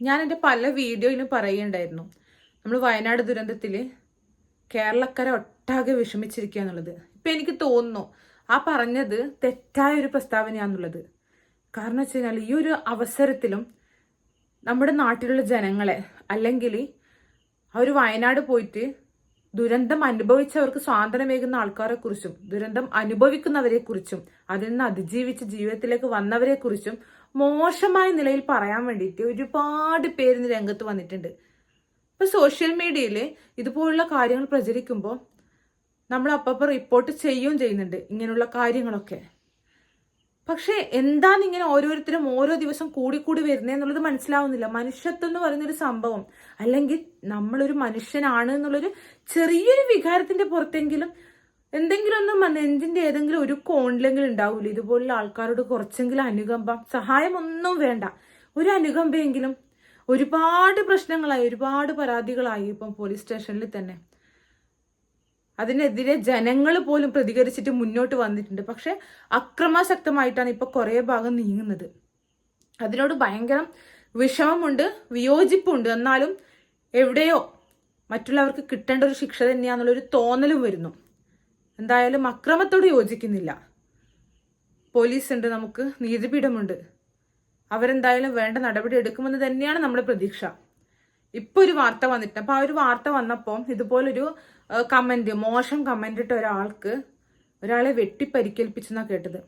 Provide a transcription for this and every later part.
ഞാൻ എന്റെ പല വീഡിയോയിലും പറയുണ്ടായിരുന്നു നമ്മൾ വയനാട് ദുരന്തത്തിൽ കേരളക്കര ഒട്ടാകെ വിഷമിച്ചിരിക്കുക എന്നുള്ളത്. ഇപ്പം എനിക്ക് തോന്നുന്നു ആ പറഞ്ഞത് തെറ്റായ ഒരു പ്രസ്താവനയാണെന്നുള്ളത് കാരണം വെച്ച് കഴിഞ്ഞാൽ ഈ ഒരു അവസരത്തിലും നമ്മുടെ നാട്ടിലുള്ള ജനങ്ങളെ അല്ലെങ്കിൽ അവർ വയനാട് പോയിട്ട് ദുരന്തം അനുഭവിച്ചവർക്ക് സ്വാതന്ത്ര്യമേകുന്ന ആൾക്കാരെക്കുറിച്ചും ദുരന്തം അനുഭവിക്കുന്നവരെക്കുറിച്ചും അതിൽ നിന്ന് അതിജീവിച്ച് ജീവിതത്തിലേക്ക് വന്നവരെ കുറിച്ചും മോശമായ നിലയിൽ പറയാൻ വേണ്ടിയിട്ട് ഒരുപാട് പേര് രംഗത്ത് വന്നിട്ടുണ്ട്. ഇപ്പൊ സോഷ്യൽ മീഡിയയിൽ ഇതുപോലുള്ള കാര്യങ്ങൾ പ്രചരിക്കുമ്പോൾ നമ്മൾ അപ്പപ്പോൾ റിപ്പോർട്ട് ചെയ്യുകയും ചെയ്യുന്നുണ്ട് ഇങ്ങനെയുള്ള കാര്യങ്ങളൊക്കെ. പക്ഷേ എന്താണ് ഇങ്ങനെ ഓരോരുത്തരും ഓരോ ദിവസം കൂടി കൂടി വരുന്നത് എന്നുള്ളത് മനസ്സിലാവുന്നില്ല. മനുഷ്യത്വം എന്ന് പറയുന്നൊരു സംഭവം അല്ലെങ്കിൽ നമ്മളൊരു മനുഷ്യനാണ് എന്നുള്ളൊരു ചെറിയൊരു വികാരത്തിന്റെ പുറത്തെങ്കിലും എന്തെങ്കിലും ഒന്നും നെഞ്ചിന്റെ ഏതെങ്കിലും ഒരു കോണിലെങ്കിലും ഉണ്ടാവില്ല ഇതുപോലുള്ള ആൾക്കാരോട് കുറച്ചെങ്കിലും അനുകമ്പ സഹായമൊന്നും വേണ്ട. ഒരു അനുകമ്പയെങ്കിലും. ഒരുപാട് പ്രശ്നങ്ങളായി ഒരുപാട് പരാതികളായി ഇപ്പം പോലീസ് സ്റ്റേഷനിൽ തന്നെ. അതിനെതിരെ ജനങ്ങൾ പോലും പ്രതികരിച്ചിട്ട് മുന്നോട്ട് വന്നിട്ടുണ്ട്. പക്ഷെ അക്രമാസക്തമായിട്ടാണ് ഇപ്പൊ കുറേ ഭാഗം നീങ്ങുന്നത്. അതിനോട് ഭയങ്കര വിഷമമുണ്ട് വിയോജിപ്പുണ്ട്. എന്നാലും എവിടെയോ മറ്റുള്ളവർക്ക് കിട്ടേണ്ട ഒരു ശിക്ഷ തന്നെയാണെന്നുള്ളൊരു തോന്നലും വരുന്നു. എന്തായാലും അക്രമത്തോട് യോജിക്കുന്നില്ല. പോലീസ് ഉണ്ട് നമുക്ക് നീതിപീഠമുണ്ട്. അവരെന്തായാലും വേണ്ട നടപടി എടുക്കുമെന്ന് തന്നെയാണ് നമ്മുടെ പ്രതീക്ഷ. ഇപ്പൊ ഒരു വാർത്ത വന്നിട്ട് അപ്പോൾ ആ ഒരു വാർത്ത വന്നപ്പോൾ ഇതുപോലൊരു കമന്റ് മോശം കമന്റ് ഇട്ട ഒരാൾക്ക് ഒരാളെ വെട്ടിപ്പരിക്കേൽപ്പിച്ചെന്നാണ് കേട്ടത്.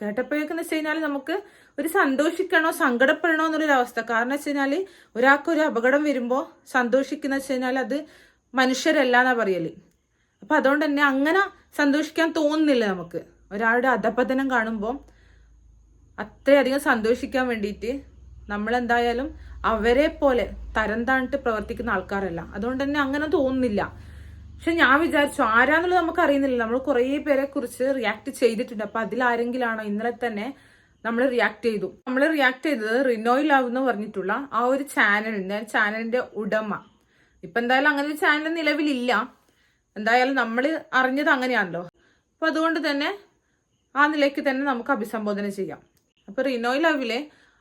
കേട്ടപ്പോഴേക്കെന്ന് വെച്ച് കഴിഞ്ഞാൽ നമുക്ക് ഒരു സന്തോഷിക്കണോ സങ്കടപ്പെടണോ എന്നുള്ളൊരു അവസ്ഥ. കാരണം വെച്ച് കഴിഞ്ഞാൽ ഒരാൾക്ക് ഒരു അപകടം വരുമ്പോൾ സന്തോഷിക്കുന്ന വെച്ച് കഴിഞ്ഞാൽ അത് മനുഷ്യരല്ല എന്നാ പറയൽ. അപ്പൊ അതുകൊണ്ട് തന്നെ അങ്ങനെ സന്തോഷിക്കാൻ തോന്നുന്നില്ല നമുക്ക്. ഒരാളുടെ അധപതനം കാണുമ്പോൾ അത്രയധികം സന്തോഷിക്കാൻ വേണ്ടിയിട്ട് നമ്മൾ എന്തായാലും അവരെ പോലെ തരം താണിട്ട് പ്രവർത്തിക്കുന്ന ആൾക്കാരല്ല. അതുകൊണ്ട് തന്നെ അങ്ങനെ തോന്നുന്നില്ല. പക്ഷെ ഞാൻ വിചാരിച്ചു ആരാന്നുള്ളത് നമുക്ക് അറിയുന്നില്ല. നമ്മൾ കുറേ പേരെ കുറിച്ച് റിയാക്ട് ചെയ്തിട്ടുണ്ട്. അപ്പൊ അതിൽ ആരെങ്കിലാണോ ഇന്നലെ തന്നെ നമ്മൾ റിയാക്ട് ചെയ്തു. നമ്മൾ റിയാക്ട് ചെയ്തത് റിനോയ് ലവ് എന്ന് പറഞ്ഞിട്ടുള്ള ആ ഒരു ചാനലിന്റെ ചാനലിന്റെ ഉടമ. ഇപ്പൊ എന്തായാലും അങ്ങനെ ഒരു ചാനൽ നിലവിലില്ല. എന്തായാലും നമ്മൾ അറിഞ്ഞത് അങ്ങനെയാണല്ലോ. അപ്പൊ അതുകൊണ്ട് തന്നെ ആ നിലയ്ക്ക് തന്നെ നമുക്ക് അഭിസംബോധന ചെയ്യാം. അപ്പൊ റിനോയ് ലവിലെ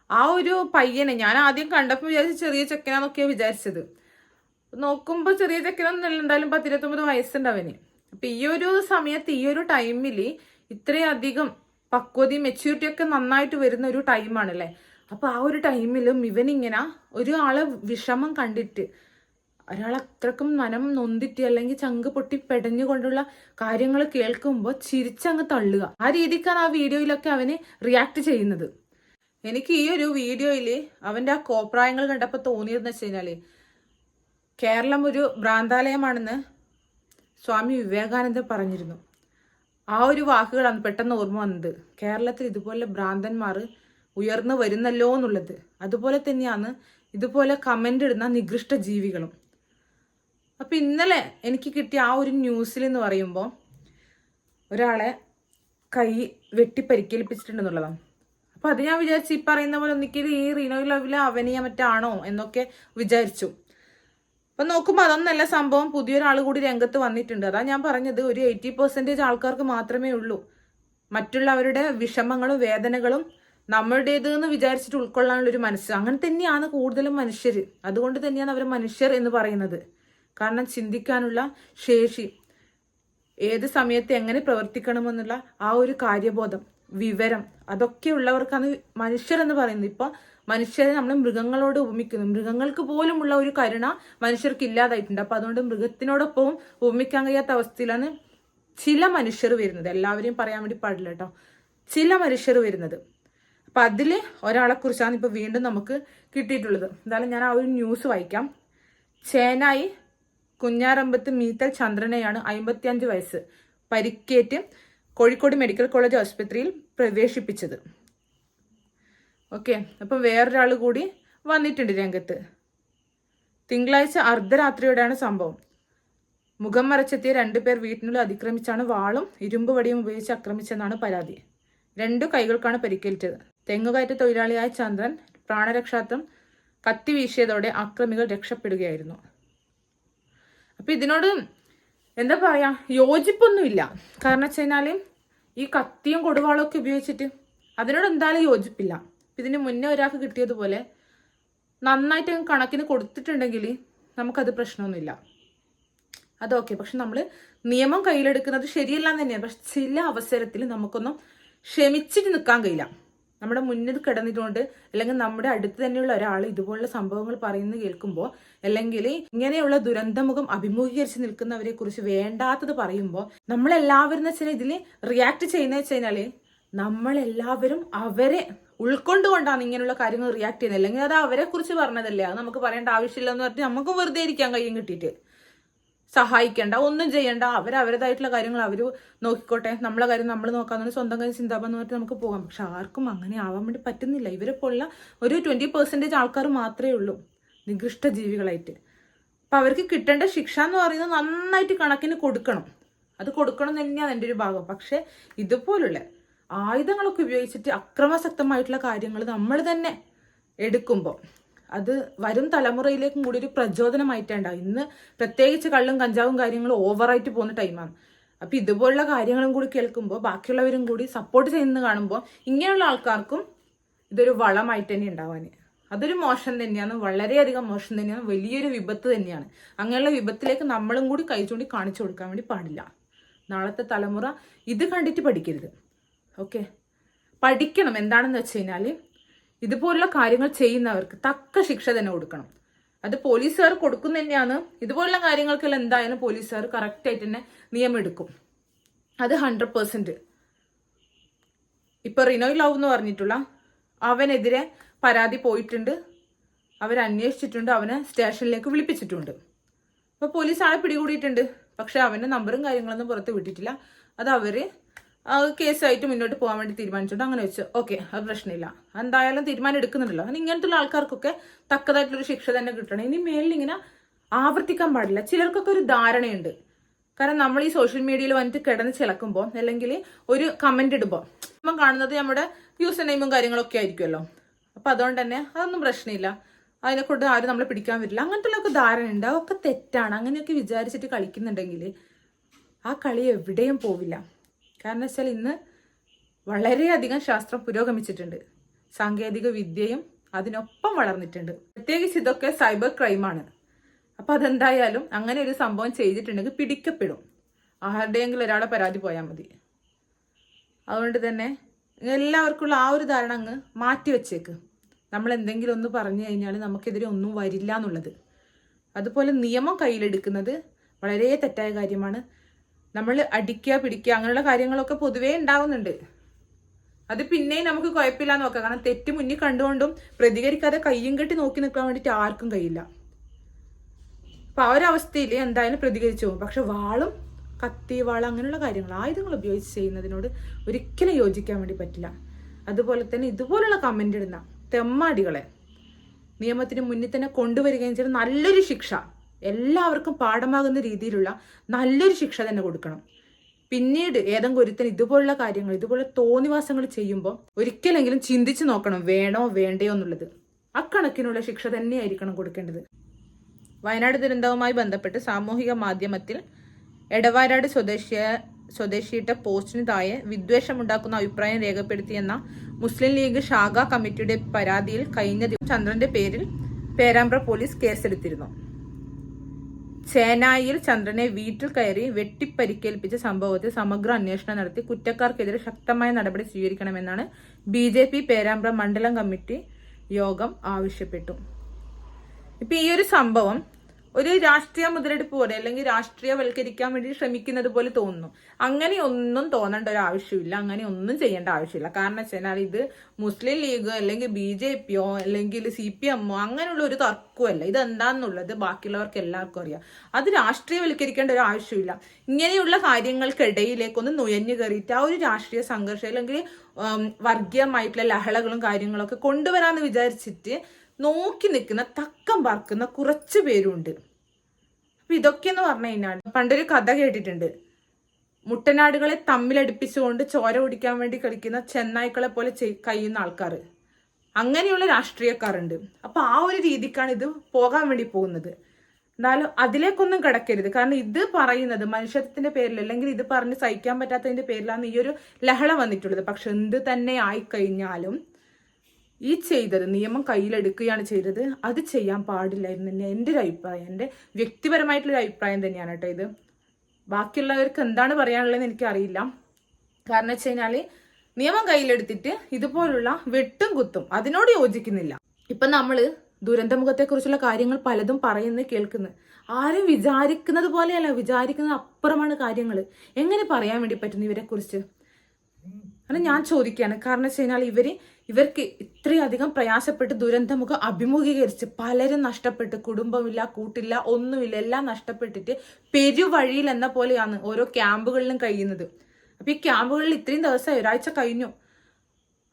ആ ഒരു പയ്യനെ ഞാൻ ആദ്യം കണ്ടപ്പോൾ വിചാരിച്ചു ചെറിയ ചെക്കനാന്നൊക്കെയാ വിചാരിച്ചത്. നോക്കുമ്പോൾ ചെറിയ ചെക്കനൊന്നുമില്ല എന്തായാലും പത്തിരുപത്തൊമ്പത് വയസ്സുണ്ട് അവന്. അപ്പൊ ഈ ഒരു സമയത്ത് ഈ ഒരു ടൈമിൽ ഇത്രയധികം പക്വതയും മെച്യൂരിറ്റി ഒക്കെ നന്നായിട്ട് വരുന്ന ഒരു ടൈമാണല്ലേ? അപ്പൊ ആ ഒരു ടൈമിലും ഇവനിങ്ങനെ ഒരാളെ വിഷമം കണ്ടിട്ട് ഒരാൾ അത്രക്കും മനം നൊന്തിട്ട് അല്ലെങ്കിൽ ചങ്ക് പൊട്ടി പെടഞ്ഞുകൊണ്ടുള്ള കാര്യങ്ങൾ കേൾക്കുമ്പോൾ ചിരിച്ചങ്ങ് തള്ളുക. ആ രീതിക്കാണ് ആ വീഡിയോയിലൊക്കെ അവന് റിയാക്ട് ചെയ്യുന്നത്. എനിക്ക് ഈ ഒരു വീഡിയോയിൽ അവന്റെ ആ കോപ്രായങ്ങൾ കണ്ടപ്പോൾ തോന്നിയതെന്ന് വെച്ച് കഴിഞ്ഞാൽ കേരളം ഒരു ഭ്രാന്താലയമാണെന്ന് സ്വാമി വിവേകാനന്ദ പറഞ്ഞിരുന്നു. ആ ഒരു വാക്കുകളാണ് പെട്ടെന്ന് ഓർമ്മ വന്നത്. കേരളത്തിൽ ഇതുപോലെ ഭ്രാന്തന്മാർ ഉയർന്നു വരുന്നല്ലോ എന്നുള്ളത്. അതുപോലെ തന്നെയാണ് ഇതുപോലെ കമന്റ് ഇടുന്ന നികൃഷ്ട ജീവികളും. അപ്പൊ ഇന്നലെ എനിക്ക് കിട്ടിയ ആ ഒരു ന്യൂസിൽ എന്ന് പറയുമ്പോൾ ഒരാളെ കൈ വെട്ടി പരിക്കേൽപ്പിച്ചിട്ടുണ്ടെന്നുള്ളതാണ് അപ്പൊ അത് ഞാൻ വിചാരിച്ചു ഈ പറയുന്ന പോലെ ഒന്നിക്കൽ ഈ റീനോ ലവിലെ അവനിയ മറ്റാണോ എന്നൊക്കെ വിചാരിച്ചു. അപ്പം നോക്കുമ്പോൾ അതൊന്നല്ല സംഭവം. പുതിയൊരാൾ കൂടി രംഗത്ത് വന്നിട്ടുണ്ട്. അതാ ഞാൻ പറഞ്ഞത് ഒരു എയ്റ്റി പെർസെന്റേജ് ആൾക്കാർക്ക് മാത്രമേ ഉള്ളൂ. മറ്റുള്ളവരുടെ വിഷമങ്ങളും വേദനകളും നമ്മളുടേത് എന്ന് വിചാരിച്ചിട്ട് ഉൾക്കൊള്ളാനുള്ളൊരു മനസ്സ്. അങ്ങനെ തന്നെയാണ് കൂടുതലും മനുഷ്യർ അതുകൊണ്ട് തന്നെയാണ് അവർ മനുഷ്യർ എന്ന് പറയുന്നത്. കാരണം ചിന്തിക്കാനുള്ള ശേഷി. ഏത് സമയത്ത് എങ്ങനെ പ്രവർത്തിക്കണമെന്നുള്ള ആ ഒരു കാര്യബോധം വിവരം അതൊക്കെ ഉള്ളവർക്കാണ് മനുഷ്യർ എന്ന് പറയുന്നത്. ഇപ്പൊ മനുഷ്യരെ നമ്മൾ മൃഗങ്ങളോട് ഉപമിക്കുന്നു. മൃഗങ്ങൾക്ക് പോലുമുള്ള ഒരു കരുണ മനുഷ്യർക്ക് ഇല്ലാതായിട്ടുണ്ട്. അപ്പൊ അതുകൊണ്ട് മൃഗത്തിനോടൊപ്പവും ഉപമിക്കാൻ കഴിയാത്ത അവസ്ഥയിലാണ് ചില മനുഷ്യർ വരുന്നത്. എല്ലാവരെയും പറയാൻ വേണ്ടി പാടില്ല കേട്ടോ. ചില മനുഷ്യർ വരുന്നത്. അപ്പൊ അതിൽ ഒരാളെ കുറിച്ചാണ് ഇപ്പൊ വീണ്ടും നമുക്ക് കിട്ടിയിട്ടുള്ളത്. എന്തായാലും ഞാൻ ആ ഒരു ന്യൂസ് വായിക്കാം. ചേനായി കുഞ്ഞാറമ്പത്ത് മീത്തൽ ചന്ദ്രനെയാണ് അമ്പത്തിയഞ്ച് വയസ്സ് പരിക്കേറ്റ് കോഴിക്കോട് മെഡിക്കൽ കോളേജ് ആശുപത്രിയിൽ പ്രവേശിപ്പിച്ചത്. ഓക്കെ അപ്പം വേറൊരാൾ കൂടി വന്നിട്ടുണ്ട് രംഗത്ത്. തിങ്കളാഴ്ച അർദ്ധരാത്രിയോടെയാണ് സംഭവം. മുഖം മറച്ചെത്തിയ രണ്ടുപേർ വീട്ടിനുള്ളിൽ അതിക്രമിച്ചാണ് വാളും ഇരുമ്പ് വടിയും ഉപയോഗിച്ച് ആക്രമിച്ചെന്നാണ് പരാതി. രണ്ടു കൈകൾക്കാണ് പരിക്കേറ്റത്. തെങ്ങുകയറ്റ തൊഴിലാളിയായ ചന്ദ്രൻ പ്രാണരക്ഷാർത്ഥം കത്തി വീശിയതോടെ അക്രമികൾ രക്ഷപ്പെടുകയായിരുന്നു. അപ്പൊ ഇതിനോട് എന്താ പറയാ യോജിപ്പൊന്നുമില്ല. കാരണം വെച്ച് കഴിഞ്ഞാൽ ഈ കത്തിയും കൊടുവാളും ഒക്കെ ഉപയോഗിച്ചിട്ട് അതിനോട് എന്തായാലും യോജിപ്പില്ല. ഇതിന് മുന്നേ ഒരാൾക്ക് കിട്ടിയതുപോലെ നന്നായിട്ട് കണക്കിന് കൊടുത്തിട്ടുണ്ടെങ്കിൽ നമുക്കത് പ്രശ്നമൊന്നുമില്ല. അതൊക്കെ പക്ഷെ നമ്മൾ നിയമം കയ്യിലെടുക്കുന്നത് ശരിയല്ല തന്നെയാണ്. പക്ഷെ ചില അവസരത്തിൽ നമുക്കൊന്നും ക്ഷമിച്ചിട്ട് നിൽക്കാൻ കഴിയില്ല. നമ്മുടെ മുന്നിൽ കിടന്നിട്ടുണ്ട് അല്ലെങ്കിൽ നമ്മുടെ അടുത്ത് തന്നെയുള്ള ഒരാൾ ഇതുപോലുള്ള സംഭവങ്ങൾ പറയുന്നത് കേൾക്കുമ്പോൾ അല്ലെങ്കിൽ ഇങ്ങനെയുള്ള ദുരന്തമുഖം അഭിമുഖീകരിച്ച് നിൽക്കുന്നവരെ കുറിച്ച് വേണ്ടാത്തത് പറയുമ്പോൾ നമ്മളെല്ലാവരും എന്ന് വെച്ചാൽ ഇതിൽ റിയാക്ട് ചെയ്യുന്നത് വെച്ച് നമ്മളെല്ലാവരും അവരെ ഉൾക്കൊണ്ടുകൊണ്ടാണ് ഇങ്ങനെയുള്ള കാര്യങ്ങൾ റിയാക്ട് ചെയ്യുന്നത്. അല്ലെങ്കിൽ അത് അവരെ കുറിച്ച് പറഞ്ഞതല്ലേ? അത് നമുക്ക് പറയേണ്ട ആവശ്യമില്ല എന്ന് പറഞ്ഞിട്ട് നമുക്ക് വെറുതെ ഇരിക്കാൻ കഴിയും കിട്ടിയിട്ട്. സഹായിക്കേണ്ട ഒന്നും ചെയ്യേണ്ട. അവർ അവരുടേതായിട്ടുള്ള കാര്യങ്ങൾ അവർ നോക്കിക്കോട്ടെ. നമ്മളെ കാര്യം നമ്മൾ നോക്കാന്ന് സ്വന്തം കാര്യം ചിന്താപെന്ന് പറഞ്ഞിട്ട് നമുക്ക് പോകാം. പക്ഷെ ആർക്കും അങ്ങനെ ആവാൻ വേണ്ടി പറ്റുന്നില്ല. ഇവരെ പോലുള്ള ഒരു ട്വന്റി പെർസെന്റേജ് ആൾക്കാർ മാത്രമേ ഉള്ളൂ. നികൃഷ്ട ജീവികളായിട്ട്. അപ്പം അവർക്ക് കിട്ടേണ്ട ശിക്ഷ എന്ന് പറയുന്നത് നന്നായിട്ട് കണക്കിന് കൊടുക്കണം. അത് കൊടുക്കണം തന്നെയാണ് എന്റെ ഒരു ഭാഗം. പക്ഷെ ഇതുപോലുള്ള ആയുധങ്ങളൊക്കെ ഉപയോഗിച്ചിട്ട് അക്രമാസക്തമായിട്ടുള്ള കാര്യങ്ങൾ നമ്മൾ തന്നെ എടുക്കുമ്പോൾ അത് വരും തലമുറയിലേക്കും കൂടി ഒരു പ്രചോദനമായിട്ടുണ്ടാവും ഇന്ന് പ്രത്യേകിച്ച് കള്ളും കഞ്ചാവും കാര്യങ്ങളും ഓവറായിട്ട് പോകുന്ന ടൈമാണ് അപ്പൊ ഇതുപോലുള്ള കാര്യങ്ങളും കൂടി കേൾക്കുമ്പോൾ ബാക്കിയുള്ളവരും കൂടി സപ്പോർട്ട് ചെയ്യുന്നത് കാണുമ്പോൾ ഇങ്ങനെയുള്ള ആൾക്കാർക്കും ഇതൊരു വളമായിട്ട് തന്നെ ഉണ്ടാവാൻ അതൊരു മോശം തന്നെയാണ് വളരെയധികം മോശം തന്നെയാണ് വലിയൊരു വിപത്ത് തന്നെയാണ്. അങ്ങനെയുള്ള വിപത്തിലേക്ക് നമ്മളും കൂടി കൈ ചൂണ്ടി കാണിച്ചു കൊടുക്കാൻ വേണ്ടി പാടില്ല. നാളത്തെ തലമുറ ഇത് കണ്ടിട്ട് പഠിക്കരുത്. ഓക്കെ പഠിക്കണം. എന്താണെന്ന് വെച്ച് കഴിഞ്ഞാൽ ഇതുപോലുള്ള കാര്യങ്ങൾ ചെയ്യുന്നവർക്ക് തക്ക ശിക്ഷ തന്നെ കൊടുക്കണം. അത് പോലീസുകാർ കൊടുക്കുന്ന തന്നെയാണ്. ഇതുപോലുള്ള കാര്യങ്ങൾക്കെല്ലാം എന്തായാലും പോലീസുകാർ കറക്റ്റ് ആയിട്ട് തന്നെ നിയമം എടുക്കും അത് ഹൺഡ്രഡ് പേഴ്സെന്റ് ഇപ്പൊ റിനോയ് ലവ് എന്ന് പറഞ്ഞിട്ടുള്ള അവനെതിരെ പരാതി പോയിട്ടുണ്ട്. അവർ അന്വേഷിച്ചിട്ടുണ്ട്. അവനെ സ്റ്റേഷനിലേക്ക് വിളിപ്പിച്ചിട്ടുണ്ട്. അപ്പൊ പോലീസ് ആളെ പിടികൂടിയിട്ടുണ്ട്. പക്ഷെ അവന്റെ നമ്പറും കാര്യങ്ങളൊന്നും പുറത്ത് വിട്ടിട്ടില്ല. അത് അവർ ആ കേസായിട്ട് മുന്നോട്ട് പോകാൻ വേണ്ടി തീരുമാനിച്ചിട്ടുണ്ട്. അങ്ങനെ വെച്ചു. ഓക്കെ അത് പ്രശ്നമില്ല. എന്തായാലും തീരുമാനം എടുക്കുന്നുണ്ടല്ലോ. അങ്ങനെ ഇങ്ങനത്തുള്ള ആൾക്കാർക്കൊക്കെ തക്കതായിട്ടുള്ളൊരു ശിക്ഷ തന്നെ കിട്ടണം. ഇനി മേലിൽ ഇങ്ങനെ ആവർത്തിക്കാൻ പാടില്ല. ചിലർക്കൊക്കെ ഒരു ധാരണയുണ്ട്. കാരണം നമ്മൾ ഈ സോഷ്യൽ മീഡിയയിൽ വന്നിട്ട് കിടന്ന് ചിലക്കുമ്പോൾ അല്ലെങ്കിൽ ഒരു കമന്റ് ഇടുമ്പോൾ. നമ്മൾ കാണുന്നത് നമ്മുടെ യൂസർ നെയിമും കാര്യങ്ങളൊക്കെ ആയിരിക്കുമല്ലോ. അപ്പൊ അതുകൊണ്ട് തന്നെ അതൊന്നും പ്രശ്നമില്ല. അതിനെക്കൊണ്ട് ആരും നമ്മളെ പിടിക്കാൻ പറ്റില്ല. അങ്ങനത്തുള്ളൊക്കെ ധാരണ ഉണ്ട് അതൊക്കെ തെറ്റാണ്. അങ്ങനെയൊക്കെ വിചാരിച്ചിട്ട് കളിക്കുന്നുണ്ടെങ്കിൽ ആ കളി എവിടെയും പോവില്ല. കാരണം വെച്ചാൽ ഇന്ന് വളരെയധികം ശാസ്ത്രം പുരോഗമിച്ചിട്ടുണ്ട്. സാങ്കേതിക വിദ്യയും അതിനൊപ്പം വളർന്നിട്ടുണ്ട്. പ്രത്യേകിച്ച് ഇതൊക്കെ സൈബർ ക്രൈമാണ് അപ്പോൾ അതെന്തായാലും അങ്ങനെ ഒരു സംഭവം ചെയ്തിട്ടുണ്ടെങ്കിൽ പിടിക്കപ്പെടും. ആരുടെയെങ്കിലും ഒരാളെ പരാതി പോയാൽ മതി. അതുകൊണ്ട് തന്നെ എല്ലാവർക്കുള്ള ആ ഒരു ധാരണ അങ്ങ് മാറ്റി വെച്ചേക്ക്. നമ്മൾ എന്തെങ്കിലും ഒന്ന് പറഞ്ഞു കഴിഞ്ഞാൽ നമുക്കെതിരെ ഒന്നും വരില്ല എന്നുള്ളത്. അതുപോലെ നിയമം കയ്യിലെടുക്കുന്നത് വളരെ തെറ്റായ കാര്യമാണ്. നമ്മൾ അടിക്കുക പിടിക്കുക അങ്ങനെയുള്ള കാര്യങ്ങളൊക്കെ പൊതുവേ ഉണ്ടാവുന്നുണ്ട്. അത് പിന്നെയും നമുക്ക് കുഴപ്പമില്ല നോക്കാം. കാരണം തെറ്റ് മുന്നിൽ കണ്ടുകൊണ്ടും പ്രതികരിക്കാതെ കയ്യും കെട്ടി നോക്കി നിൽക്കാൻ വേണ്ടിയിട്ട് ആർക്കും കഴിയില്ല. അപ്പൊ ആ ഒരു അവസ്ഥയിൽ എന്തായാലും പ്രതികരിച്ചു പോകും. പക്ഷെ വാളും കത്തി വാള അങ്ങനെയുള്ള കാര്യങ്ങൾ ആയുധങ്ങൾ ഉപയോഗിച്ച് ചെയ്യുന്നതിനോട് ഒരിക്കലും യോജിക്കാൻ വേണ്ടി പറ്റില്ല. അതുപോലെ തന്നെ ഇതുപോലുള്ള കമന്റ് ഇടുന്ന തെമ്മാടികളെ നിയമത്തിന് മുന്നിൽ തന്നെ കൊണ്ടുവരികയും ചെയ്ത് നല്ലൊരു ശിക്ഷ. എല്ലാവർക്കും പാഠമാകുന്ന രീതിയിലുള്ള നല്ലൊരു ശിക്ഷ തന്നെ കൊടുക്കണം. പിന്നീട് ഏതെങ്കിലും ഒരുത്തൻ ഇതുപോലുള്ള കാര്യങ്ങൾ ഇതുപോലെ തോന്നിവാസങ്ങൾ ചെയ്യുമ്പോൾ ഒരിക്കലെങ്കിലും ചിന്തിച്ചു നോക്കണം വേണോ വേണ്ടയോ എന്നുള്ളത്. അക്കണക്കിനുള്ള ശിക്ഷ തന്നെയായിരിക്കണം കൊടുക്കേണ്ടത്. വയനാട് ദുരന്തവുമായി ബന്ധപ്പെട്ട് സാമൂഹിക മാധ്യമത്തിൽ എടവാരാട് സ്വദേശിയ സ്വദേശിയുടെ പോസ്റ്റിന് താഴെ വിദ്വേഷമുണ്ടാക്കുന്ന അഭിപ്രായം രേഖപ്പെടുത്തിയെന്ന മുസ്ലിം ലീഗ് ശാഖാ കമ്മിറ്റിയുടെ പരാതിയിൽ കഴിഞ്ഞ ദിവസം ചന്ദ്രന്റെ പേരിൽ പേരാമ്പ്ര പോലീസ് കേസെടുത്തിരുന്നു. ചേനായിൽ ചന്ദ്രനെ വീട്ടിൽ കയറി വെട്ടിപ്പരിക്കേൽപ്പിച്ച സംഭവത്തിൽ സമഗ്ര അന്വേഷണം നടത്തി കുറ്റക്കാർക്കെതിരെ ശക്തമായ നടപടി സ്വീകരിക്കണമെന്നാണ് ബി ജെ പി പേരാമ്പ്ര മണ്ഡലം കമ്മിറ്റി യോഗം ആവശ്യപ്പെട്ടു. ഇപ്പൊ ഈ ഒരു സംഭവം ഒരു രാഷ്ട്രീയ മുതലെടുപ്പ് പോലെ അല്ലെങ്കിൽ രാഷ്ട്രീയവൽക്കരിക്കാൻ വേണ്ടി ശ്രമിക്കുന്നത് പോലെ തോന്നുന്നു. അങ്ങനെ ഒന്നും തോന്നേണ്ട ഒരു ആവശ്യമില്ല. അങ്ങനെ ഒന്നും ചെയ്യേണ്ട ആവശ്യമില്ല. കാരണം വെച്ചാൽ ഇത് മുസ്ലിം ലീഗ് അല്ലെങ്കിൽ ബി ജെ പിയോ അല്ലെങ്കിൽ സി പി എമ്മോ അങ്ങനെയുള്ള ഒരു തർക്കമല്ല ഇത് എന്താന്നുള്ളത് ബാക്കിയുള്ളവർക്ക് എല്ലാവർക്കും അറിയാം. അത് രാഷ്ട്രീയവൽക്കരിക്കേണ്ട ഒരു ആവശ്യമില്ല. ഇങ്ങനെയുള്ള കാര്യങ്ങൾക്കിടയിലേക്ക് ഒന്ന് നുഴഞ്ഞു കയറിയിട്ട് ആ ഒരു രാഷ്ട്രീയ സംഘർഷം അല്ലെങ്കിൽ വർഗീയമായിട്ടുള്ള ലഹളകളും കാര്യങ്ങളൊക്കെ കൊണ്ടുവരാമെന്ന് വിചാരിച്ചിട്ട് നോക്കി നിൽക്കുന്ന തക്കം പാർക്കുന്ന കുറച്ച് പേരുണ്ട്. അപ്പം ഇതൊക്കെ എന്ന് പറഞ്ഞു കഴിഞ്ഞാൽ പണ്ടൊരു കഥ കേട്ടിട്ടുണ്ട്. മുട്ടനാടുകളെ തമ്മിലടുപ്പിച്ചുകൊണ്ട് ചോര കുടിക്കാൻ വേണ്ടി കളിക്കുന്ന ചെന്നായ്ക്കളെ പോലെ കഴിയുന്ന ആൾക്കാർ. അങ്ങനെയുള്ള രാഷ്ട്രീയക്കാരുണ്ട്. അപ്പോൾ ആ ഒരു രീതിക്കാണ് ഇത് പോകാൻ വേണ്ടി പോകുന്നത്. എന്നാലും അതിലേക്കൊന്നും കിടക്കരുത്. കാരണം ഇത് പറയുന്നത് മനുഷ്യത്വത്തിന്റെ പേരിൽ അല്ലെങ്കിൽ ഇത് പറഞ്ഞ് സഹിക്കാൻ പറ്റാത്തതിന്റെ പേരിലാണ് ഈ ഒരു ലഹള വന്നിട്ടുള്ളത്. പക്ഷെ എന്ത് തന്നെ ആയിക്കഴിഞ്ഞാലും ഈ ചെയ്തത് നിയമം കയ്യിലെടുക്കുകയാണ് ചെയ്തത് അത് ചെയ്യാൻ പാടില്ലായിരുന്നു തന്നെ. എന്റെ ഒരു അഭിപ്രായം എന്റെ വ്യക്തിപരമായിട്ടുള്ളൊരു അഭിപ്രായം തന്നെയാണ് കേട്ടോ ഇത്. ബാക്കിയുള്ളവർക്ക് എന്താണ് പറയാനുള്ളതെന്ന് എനിക്കറിയില്ല. കാരണം വെച്ച് കഴിഞ്ഞാൽ നിയമം കയ്യിലെടുത്തിട്ട് ഇതുപോലുള്ള വെട്ടും കുത്തും അതിനോട് യോജിക്കുന്നില്ല. ഇപ്പം നമ്മൾ ദുരന്തമുഖത്തെക്കുറിച്ചുള്ള കാര്യങ്ങൾ പലതും പറയുന്നത് കേൾക്കുന്നത് ആരും വിചാരിക്കുന്നത് പോലെയല്ല വിചാരിക്കുന്നത് അപ്പുറമാണ് കാര്യങ്ങൾ എങ്ങനെ പറയാൻ വേണ്ടി പറ്റുന്നു ഇവരെ കാരണം ഞാൻ ചോദിക്കുകയാണ് കാരണം വെച്ച് കഴിഞ്ഞാൽ ഇവർ ഇവർക്ക് ഇത്രയധികം പ്രയാസപ്പെട്ട് ദുരന്തമുഖം അഭിമുഖീകരിച്ച് പലരും നഷ്ടപ്പെട്ട് കുടുംബമില്ല കൂട്ടില്ല ഒന്നുമില്ല എല്ലാം നഷ്ടപ്പെട്ടിട്ട് പെരുവഴിയിൽ എന്ന പോലെയാണ് ഓരോ ക്യാമ്പുകളിലും കഴിയുന്നത്. അപ്പൊ ഈ ക്യാമ്പുകളിൽ ഇത്രയും ദിവസമായി ഒരാഴ്ച കഴിഞ്ഞു.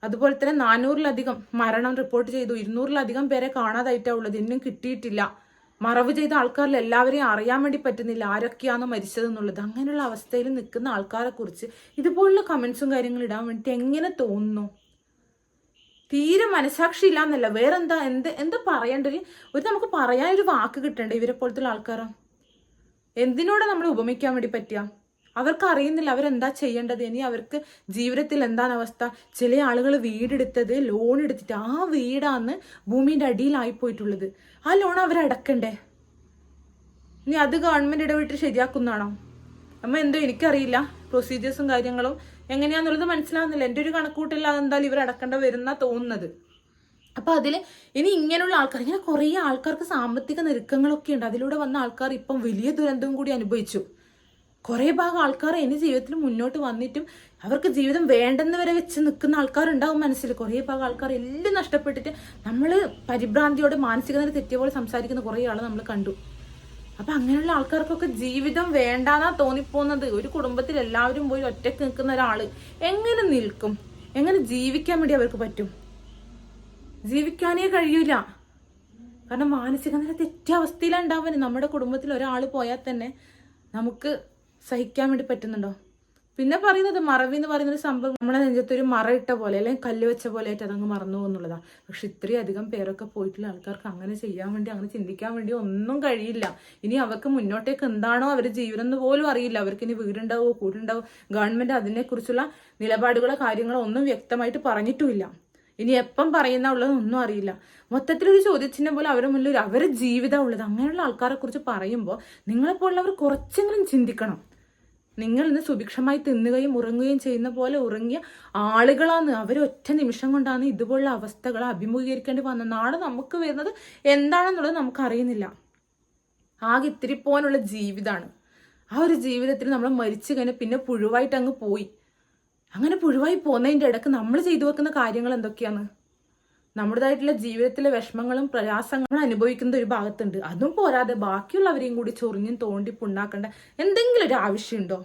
അതുപോലെ തന്നെ നാനൂറിലധികം മരണം റിപ്പോർട്ട് ചെയ്തു. ഇരുന്നൂറിലധികം പേരെ കാണാതായിട്ടാ ഉള്ളത്. ഇന്നും കിട്ടിയിട്ടില്ല. മറവ് ചെയ്ത ആൾക്കാരിൽ എല്ലാവരെയും അറിയാൻ വേണ്ടി പറ്റുന്നില്ല ആരൊക്കെയാണ് മരിച്ചത് എന്നുള്ളത്. അങ്ങനെയുള്ള അവസ്ഥയിൽ നിൽക്കുന്ന ആൾക്കാരെ കുറിച്ച് ഇതുപോലുള്ള കമൻസും കാര്യങ്ങളും ഇടാൻ വേണ്ടിയിട്ട് എങ്ങനെ തോന്നുന്നു? തീരെ മനസാക്ഷി ഇല്ലാന്നല്ല. വേറെന്താ? എന്ത് എന്താ പറയേണ്ടത്? ഒരു നമുക്ക് പറയാൻ ഒരു വാക്ക് കിട്ടണ്ടേ ഇവരെ പോലത്തുള്ള ആൾക്കാരോ എന്തിനോടെ നമ്മൾ ഉപമിക്കാൻ വേണ്ടി പറ്റിയ അവർക്ക് അറിയുന്നില്ല അവരെന്താ ചെയ്യേണ്ടത്? ഇനി അവർക്ക് ജീവിതത്തിൽ എന്താണ് അവസ്ഥ? ചില ആളുകൾ വീടെടുത്തത് ലോൺ എടുത്തിട്ട് ആ വീടാന്ന് ഭൂമിയുടെ അടിയിലായി പോയിട്ടുള്ളത്. ആ ലോൺ അവരടക്കണ്ടേ ഇനി അത് ഗവൺമെന്റ് ഇടപെട്ട് ശരിയാക്കുന്നതാണോ? അമ്മ എന്തോ എനിക്കറിയില്ല. പ്രൊസീജിയേഴ്സും കാര്യങ്ങളും എങ്ങനെയാന്നുള്ളത് മനസ്സിലാവുന്നില്ല. എന്റെ ഒരു കണക്കൂട്ടില്ല അതെന്തായാലും ഇവർ അടക്കേണ്ട വരുന്ന തോന്നുന്നത്. അപ്പൊ അതിൽ ഇനി ഇങ്ങനെയുള്ള ആൾക്കാർ ഇങ്ങനെ കുറേ ആൾക്കാർക്ക് സാമ്പത്തിക ഞെരുക്കങ്ങളൊക്കെ ഉണ്ട്. അതിലൂടെ വന്ന ആൾക്കാർ ഇപ്പം വലിയ ദുരന്തവും കൂടി അനുഭവിച്ചു. കുറേ ഭാഗം ആൾക്കാർ ഇനി ജീവിതത്തിൽ മുന്നോട്ട് വന്നിട്ടും അവർക്ക് ജീവിതം വേണ്ടെന്ന് വരെ വെച്ച് നിൽക്കുന്ന ആൾക്കാരുണ്ടാവും മനസ്സിൽ. കുറേ ഭാഗം ആൾക്കാർ എല്ലാം നഷ്ടപ്പെട്ടിട്ട് നമ്മൾ പരിഭ്രാന്തിയോടെ മാനസിക നില തെറ്റിയ പോലെ സംസാരിക്കുന്ന കുറേ ആളെ നമ്മൾ കണ്ടു. അപ്പൊ അങ്ങനെയുള്ള ആൾക്കാർക്കൊക്കെ ജീവിതം വേണ്ടാന്നാ തോന്നിപ്പോകുന്നത് ഒരു കുടുംബത്തിൽ എല്ലാവരും പോയി ഒറ്റയ്ക്ക് നിൽക്കുന്ന ഒരാൾ എങ്ങനെ നിൽക്കും? എങ്ങനെ ജീവിക്കാൻ വേണ്ടി അവർക്ക് പറ്റും? ജീവിക്കാനേ കഴിയൂല. കാരണം മാനസിക നില തെറ്റിയ അവസ്ഥയിലാണ് ഉണ്ടാവാൻ നമ്മുടെ കുടുംബത്തിൽ ഒരാൾ പോയാൽ തന്നെ നമുക്ക് സഹിക്കാൻ വേണ്ടി പറ്റുന്നുണ്ടോ? പിന്നെ പറയുന്നത് മറവി എന്ന് പറയുന്ന ഒരു സംഭവം നമ്മുടെ നെഞ്ചത്ത് ഒരു മറ ഇട്ട പോലെ അല്ലെങ്കിൽ കല്ല് വെച്ച പോലെ ആയിട്ട് അതങ്ങ് മറന്നു പോകുന്നുള്ളതാണ് പക്ഷെ ഇത്രയും അധികം പേരൊക്കെ പോയിട്ടുള്ള ആൾക്കാർക്ക് അങ്ങനെ ചെയ്യാൻ വേണ്ടി അങ്ങനെ ചിന്തിക്കാൻ വേണ്ടി ഒന്നും കഴിയില്ല. ഇനി അവർക്ക് മുന്നോട്ടേക്ക് എന്താണോ അവർ ജീവിതം എന്ന് പോലും അറിയില്ല. അവർക്ക് ഇനി വീടുണ്ടാവോ കൂടുണ്ടാവോ ഗവൺമെന്റ് അതിനെക്കുറിച്ചുള്ള നിലപാടുകളോ കാര്യങ്ങളോ ഒന്നും വ്യക്തമായിട്ട് പറഞ്ഞിട്ടുമില്ല. ഇനി എപ്പം പറയുന്ന ഉള്ളതൊന്നും അറിയില്ല. മൊത്തത്തിലൊരു ചോദ്യചിഹ്നം പോലെ അവരുടെ മുന്നിൽ ഒരു അവരുടെ ജീവിതം ഉള്ളത്. അങ്ങനെയുള്ള ആൾക്കാരെ കുറിച്ച് പറയുമ്പോൾ നിങ്ങളെപ്പോലുള്ളവർ കുറച്ചെങ്കിലും ചിന്തിക്കണം. നിങ്ങൾ ഇന്ന് സുഭിക്ഷമായി തിന്നുകയും ഉറങ്ങുകയും ചെയ്യുന്ന പോലെ ഉറങ്ങിയ ആളുകളാണ് അവർ ഒറ്റ നിമിഷം കൊണ്ടാണ് ഇതുപോലുള്ള അവസ്ഥകൾ അഭിമുഖീകരിക്കേണ്ടി വന്നത്. നാളെ നമുക്ക് വരുന്നത് എന്താണെന്നുള്ളത് നമുക്ക് അറിയുന്നില്ല ആകെ ഇത്തിരി പോകാനുള്ള ജീവിതമാണ് ആ ഒരു ജീവിതത്തിൽ നമ്മൾ മരിച്ചു കഴിഞ്ഞാൽ പിന്നെ പുഴുവായിട്ട് അങ്ങ് പോയി. അങ്ങനെ പുഴുവായി പോകുന്നതിന്റെ ഇടയ്ക്ക് നമ്മൾ ചെയ്തു വെക്കുന്ന കാര്യങ്ങൾ എന്തൊക്കെയാണ്? നമ്മുടേതായിട്ടുള്ള ജീവിതത്തിലെ വിഷമങ്ങളും പ്രയാസങ്ങളും അനുഭവിക്കുന്ന ഒരു ഭാഗത്തുണ്ട്. അതും പോരാതെ ബാക്കിയുള്ളവരെയും കൂടി ചൊറിഞ്ഞും തോണ്ടി പുണ്ണാക്കേണ്ട എന്തെങ്കിലും ഒരു ആവശ്യമുണ്ടോ?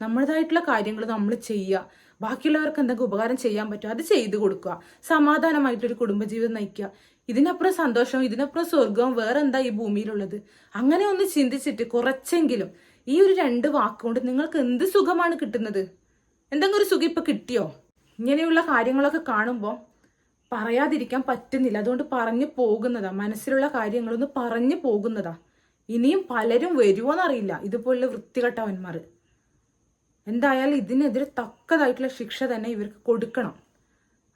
നമ്മുടേതായിട്ടുള്ള കാര്യങ്ങൾ നമ്മൾ ചെയ്യുക. ബാക്കിയുള്ളവർക്ക് എന്തെങ്കിലും ഉപകാരം ചെയ്യാൻ പറ്റുമോ? അത് ചെയ്തു കൊടുക്കുക. സമാധാനമായിട്ടൊരു കുടുംബജീവിതം നയിക്കുക. ഇതിനപ്പുറം സന്തോഷവും ഇതിനപ്പുറം സ്വർഗവും വേറെ എന്താ ഈ ഭൂമിയിലുള്ളത്? അങ്ങനെ ഒന്ന് ചിന്തിച്ചിട്ട് കുറച്ചെങ്കിലും ഈ ഒരു രണ്ട് വാക്കുകൊണ്ട് നിങ്ങൾക്ക് എന്ത് സുഖമാണ് കിട്ടുന്നത്? എന്തെങ്കിലും ഒരു സുഖം ഇപ്പം കിട്ടിയോ? ഇങ്ങനെയുള്ള കാര്യങ്ങളൊക്കെ കാണുമ്പോൾ പറയാതിരിക്കാൻ പറ്റുന്നില്ല. അതുകൊണ്ട് പറഞ്ഞു പോകുന്നതാ. മനസ്സിലുള്ള കാര്യങ്ങളൊന്ന് പറഞ്ഞു പോകുന്നതാ. ഇനിയും പലരും വരുമോന്നറിയില്ല ഇതുപോലുള്ള വൃത്തികെട്ടവന്മാർ എന്തായാലും ഇതിനെതിരെ തക്കതായിട്ടുള്ള ശിക്ഷ തന്നെ ഇവർക്ക് കൊടുക്കണം.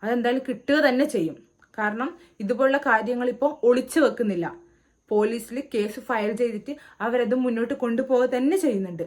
അതെന്തായാലും കിട്ടുക തന്നെ ചെയ്യും. കാരണം ഇതുപോലുള്ള കാര്യങ്ങൾ ഇപ്പോൾ ഒളിച്ചു വെക്കുന്നില്ല. പോലീസിൽ കേസ് ഫയൽ ചെയ്തിട്ട് അവരത് മുന്നോട്ട് കൊണ്ടുപോവുക തന്നെ ചെയ്യുന്നുണ്ട്.